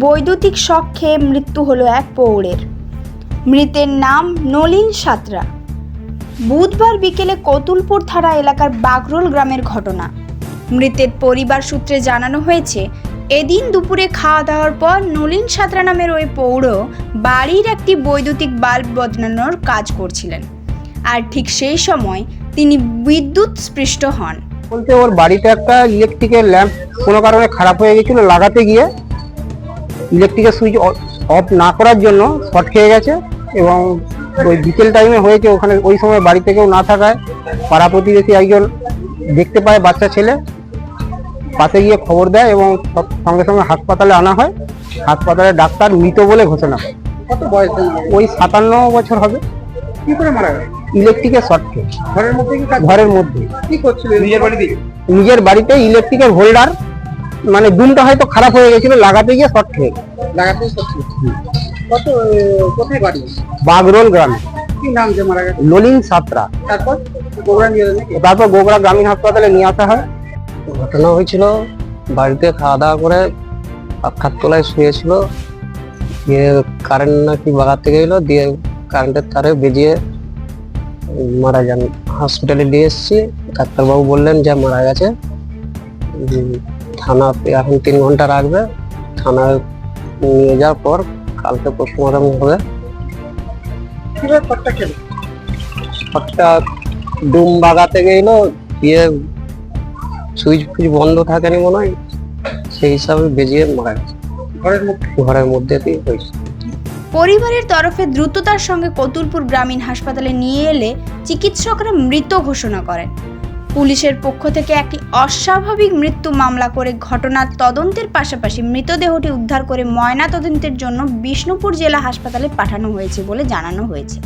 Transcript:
বৈদ্যুতিক শখ খেয়ে মৃত্যু হলো এক পৌরের। মৃতের নাম নলিন সাঁতরা। বুধবার বিকেলে কতুলপুর থানা এলাকার বাগরোল গ্রামের ঘটনা। মৃতের পরিবার সূত্রে জানানো হয়েছে, এদিন দুপুরে খাওয়া দাওয়ার পর নলিন সাঁতরা নামের ওই পৌর বাড়ির একটি বৈদ্যুতিক বাল্ব বদলানোর কাজ করছিলেন। আর ঠিক সেই সময় তিনি বিদ্যুৎ স্পৃষ্ট হন। বলতে ওর বাড়িতে একটা ইলেকট্রিকের ল্যাম্প কোনো কারণে খারাপ হয়ে গেছিল, লাগাতে গিয়ে ইলেকট্রিকের সুইচ অফ না করার জন্য শর্ট খেয়ে গেছে এবং ওই বিকেল টাইমে হয়েছে ওখানে ওই সময় বাড়িতে কেউ না থাকায় পাড়া প্রতিবেশী একজন দেখতে পায় বাচ্চা ছেলে পাশে গিয়ে খবর দেয় এবং সঙ্গে সঙ্গে হাসপাতালে আনা হয়। হাসপাতালে ডাক্তার মৃত বলে ঘোষণা করে কত বয়স ওই সাতান্ন বছর হবে। কি করে মারা গেল? ইলেকট্রিকের শর্ট খেয়ে। ঘরের মধ্যে ঘরের মধ্যে। কি করছিল? নিজের বাড়িতে নিজের বাড়িতে ইলেকট্রিকের হোল্ডার মানে দুমটা হয়তো খারাপ হয়ে গেছিল লাগাতে গিয়ে শর্ট খেয়ে গেছে। লাগাতে কত কোথায় বাড়ি? বাগরোল গ্রামে। কি নাম যে মারা গেছে? ললিন সাতরা। তারপর? নিয়ে তারপর গোগড়া গ্রামীণ হাসপাতালে নিয়ে আসা হয়। ঘটনা হয়েছিল বাড়িতে খাওয়া দাওয়া করে তলায় শুয়েছিল। দিয়ে কারেন্ট নাকি বাগাতে গেল দিয়ে কারেন্টের তারে বেজিয়ে মারা যান। হসপিটালে নিয়ে এসেছি। ডাক্তারবাবু বললেন যে মারা গেছে। থানা এখন তিন ঘণ্টা রাখবে। থানায় নিয়ে যাওয়ার পর কালকে পোস্টমর্টম হবে। একটা ডুম বাগাতে গেল দিয়ে সুইচ ফুইচ বন্ধ থাকেনি মনে হয় সেই হিসাবে বেজিয়ে মারা গেছে। ঘরের মধ্যে? ঘরের মধ্যে দিয়ে হয়েছে। পরিবারের তরফে দ্রুততার সঙ্গে কতুলপুর গ্রামীণ হাসপাতালে নিয়ে এলে চিকিৎসকরা মৃত ঘোষণা করেন। পুলিশের পক্ষ থেকে একটি অস্বাভাবিক মৃত্যু মামলা করে ঘটনার তদন্তের পাশাপাশি মৃতদেহটি উদ্ধার করে ময়না তদন্তের জন্য বিষ্ণুপুর জেলা হাসপাতালে পাঠানো হয়েছে বলে জানানো হয়েছে।